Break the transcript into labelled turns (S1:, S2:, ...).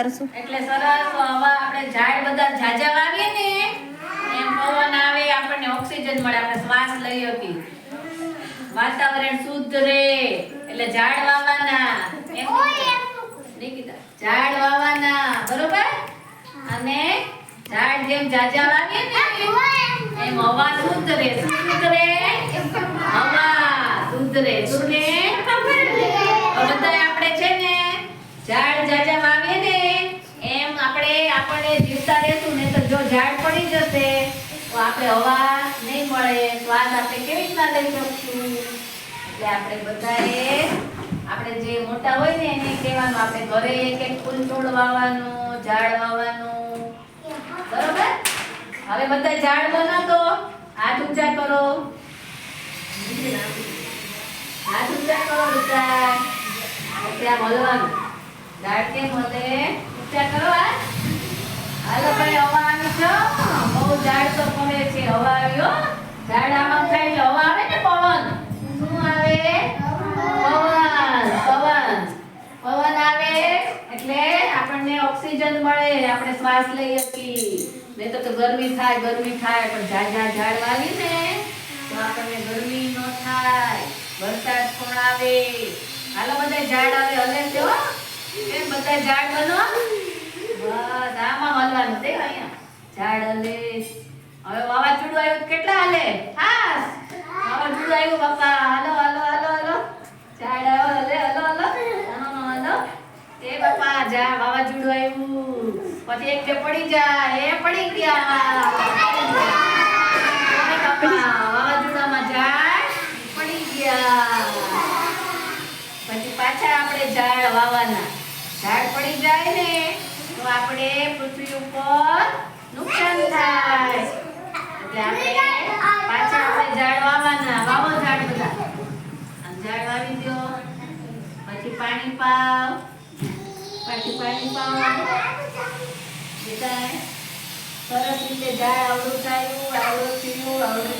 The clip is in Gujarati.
S1: કરશું
S2: એટલે સરસ હવે આપણે ઝાડ બધા ઝાઝા વાવીએ ને એમ પવન આવે આપણને ઓક્સિજન મળે આપણે શ્વાસ લઈ શકીએ વાતાવરણ શુદ્ધ રહે એટલે ઝાડ વાવવાના. ઝાડ વાવવાના બરોબર? અને ઝાડ જેમ ઝાઝા વાવીએ ને એમ હવા શુદ્ધ રહે શુદ્ધ રહે. હવા શુદ્ધ રહે શું રહે હવે બધાય આપણે છે ને ઝાડ ઝાઝા વાવીએ ને એમ આપણે જીવતા રહેશું ને તો જો ઝાડ પડી જશે, તો આપણે હવા નહીં મળે શ્વાસ આપણે કેવી રીતના લઈ શકશું? એટલે આપણે બધાએ, આપણે જે મોટા હોય ને એને કહેવાનું, આપણે ઘરે એક ફૂલ છોડ વાવવાનું ઝાડ વાવવાનું. બરોબર? હવે બધા ઝાડ બનાવો, હાથ ઊંચા કરો. હાથ ઊંચા કરો બધા. ત્યાં મળવાનું ઝાડ કેમ હલે? ઊંચા કરો આ હાલો ભાઈ હવા આવી છો બહુ ઝાડ તો પડે છે, હવા આવ્યો ઝાડ આમાં થાય એટલે હવા આવે ને પવન? શું આવે? પવન પવન. પવન આવે એટલે આપણને ઓક્સિજન મળે, આપણે શ્વાસ લઈ શકીએ નહીં તો ગરમી થાય ગરમી થાય, પણ ઝાડ ઝાડ વાવી ને તો આપણને ગરમી ન થાય. વરસાદ પણ આવે. હાલો બધા ઝાડ આવે, હલે કેમ બધા ઝાડ બનો? બસ, આમાં હલવાનું તે અહીંયા. ઝાડ હલે. હવે વાવાઝોડું આવ્યું કેટલા હલે? હા વાવાઝોડું આવ્યું, બાપા. હાલો હાલો હાલો હાલો. ઝાડ આવ્યો હલે, હલો હલો. હલો હલો એ બાપા જા વાવાઝોડું આવ્યું. પછી એક જે પડી જાય એ પડી ગયા. વાવાઝોડામાં ઝાડ પડી ગયા. પછી પાછા આપણે ઝાડ વાવાના ઝાડ પડી જાય ને, તો આપણે પૃથ્વી ઉપર નુકસાન થાય એટલે આપણે પાછા આપણે વાવો ઝાડ બધા. ઝાડ પછી પાણી પાવ. પછી પાણી પાવ બેટા સરસ રીતે ઝાડ આવડું થયું આવડું થયું, આવડું